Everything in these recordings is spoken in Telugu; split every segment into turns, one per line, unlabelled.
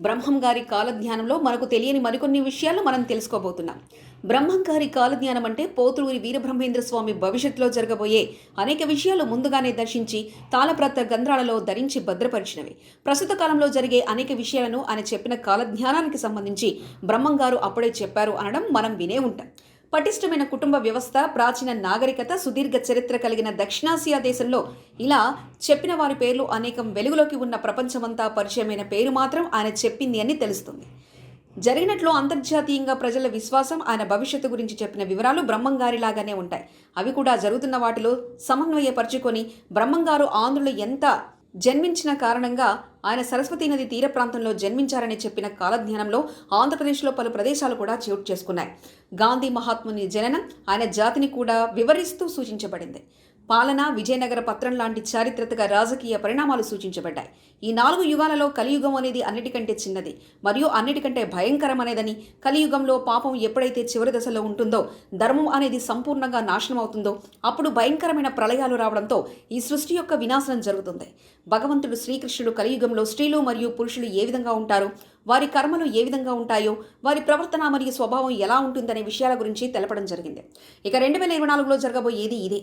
బ్రహ్మం గారి కాలధ్యానంలో మనకు తెలియని మరికొన్ని విషయాలు మనం తెలుసుకోబోతున్నాం. బ్రహ్మం గారి కాలజ్ఞానం అంటే పోతులూరి వీరబ్రహ్మేంద్ర స్వామి భవిష్యత్తులో జరగబోయే అనేక విషయాలు ముందుగానే దర్శించి తాళప్రత గంధ్రాలలో ధరించి భద్రపరిచినవి. ప్రస్తుత కాలంలో జరిగే అనేక విషయాలను ఆయన చెప్పిన కాలజ్ఞానానికి సంబంధించి బ్రహ్మం గారు అప్పుడే చెప్పారు అనడం మనం వినే ఉంటాం. పటిష్టమైన కుటుంబ వ్యవస్థ ప్రాచీన నాగరికత సుదీర్ఘ చరిత్ర కలిగిన దక్షిణాసియా దేశంలో ఇలా చెప్పిన వారి పేర్లు అనేకం వెలుగులోకి ఉన్న ప్రపంచమంతా పరిచయమైన పేరు మాత్రం ఆయన చెప్పింది అని తెలుస్తుంది. జరిగినట్లు అంతర్జాతీయంగా ప్రజల విశ్వాసం ఆయన భవిష్యత్తు గురించి చెప్పిన వివరాలు బ్రహ్మంగారిలాగానే ఉంటాయి. అవి కూడా జరుగుతున్న వాటిలో సమన్వయపరుచుకొని బ్రహ్మంగారు ఆంధ్రులు ఎంత జన్మించిన కారణంగా ఆయన సరస్వతీ నది తీర ప్రాంతంలో జన్మించారని చెప్పిన కాలజ్ఞానంలో ఆంధ్రప్రదేశ్లో పలు ప్రదేశాలు కూడా చోటు చేసుకున్నాయి. గాంధీ మహాత్ముని జననం ఆయన జాతిని కూడా వివరిస్తూ సూచించబడింది. పాలన విజయనగర పత్రం లాంటి చారిత్రక రాజకీయ పరిణామాలు సూచించబడ్డాయి. ఈ నాలుగు యుగాలలో కలియుగం అనేది అన్నిటికంటే చిన్నది. మరియు అన్నిటికంటే భయంకరమనేదని కలియుగంలో పాపం ఎప్పుడైతే చివరి దశలో ఉంటుందో ధర్మం అనేది సంపూర్ణంగా నాశనం అవుతుందో అప్పుడు భయంకరమైన ప్రళయాలు రావడంతో ఈ సృష్టి యొక్క వినాశనం జరుగుతుంది. భగవంతుడు శ్రీకృష్ణుడు కలియుగంలో స్త్రీలు మరియు పురుషులు ఏ విధంగా ఉంటారు? వారి కర్మలు ఏ విధంగా ఉంటాయో? వారి ప్రవర్తన మరియు స్వభావం ఎలా ఉంటుందనే విషయాల గురించి తెలపడం జరిగింది. ఇక రెండు వేల ఇరవై నాలుగులో జరగబోయేది ఇదే.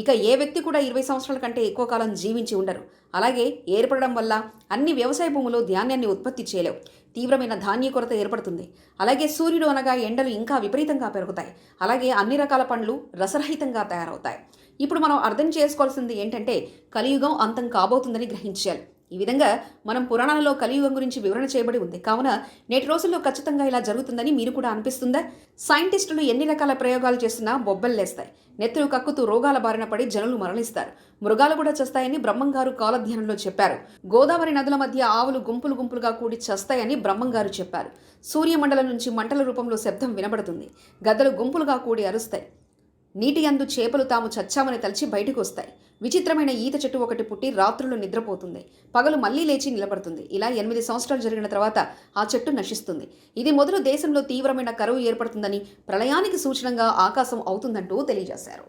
ఇక ఏ వ్యక్తి కూడా ఇరవై సంవత్సరాల కంటే ఎక్కువ కాలం జీవించి ఉండరు. అలాగే ఏర్పడడం వల్ల అన్ని వ్యవసాయ భూములు ధాన్యాన్ని ఉత్పత్తి చేయలేవు. తీవ్రమైన ధాన్య కొరత ఏర్పడుతుంది. అలాగే సూర్యుడు అనగా ఎండలు ఇంకా విపరీతంగా పెరుగుతాయి. అలాగే అన్ని రకాల పండ్లు రసరహితంగా తయారవుతాయి. ఇప్పుడు మనం అర్థం చేసుకోవాల్సింది ఏంటంటే కలియుగం అంతం కాబోతుందని గ్రహించాలి. ఈ విధంగా మనం పురాణాలలో కలియుగం గురించి వివరణ చేయబడి ఉంది. కావున నేటి రోజుల్లో ఖచ్చితంగా ఇలా జరుగుతుందని మీరు కూడా అనిపిస్తుందా? సైంటిస్టులు ఎన్ని రకాల ప్రయోగాలు చేస్తున్నా బొబ్బల్లేస్తాయి. నెత్తులు కక్కుతూ రోగాల బారిన పడి జనులు మరణిస్తారు. మృగాలు కూడా చస్తాయని బ్రహ్మంగారు కాలధ్యానంలో చెప్పారు. గోదావరి నదుల మధ్య ఆవులు గుంపులు గుంపులుగా కూడి చస్తాయని బ్రహ్మంగారు చెప్పారు. సూర్యమండలం నుంచి మంటల రూపంలో శబ్దం వినబడుతుంది. గద్దలు గుంపులుగా కూడి అరుస్తాయి. నీటి అందు చేపలు తాము చచ్చామని తలిచి బయటకు వస్తాయి విచిత్రమైన ఈత చెట్టు ఒకటి పుట్టి రాత్రులు నిద్రపోతుంది. పగలు మళ్ళీ లేచి నిలబడుతుంది. ఇలా ఎనిమిది సంవత్సరాలు జరిగిన తర్వాత ఆ చెట్టు నశిస్తుంది. ఇది మొదలు దేశంలో తీవ్రమైన కరువు ఏర్పడుతుందని ప్రళయానికి సూచనంగా ఆకాశం అవుతుందంటూ తెలియజేశారు.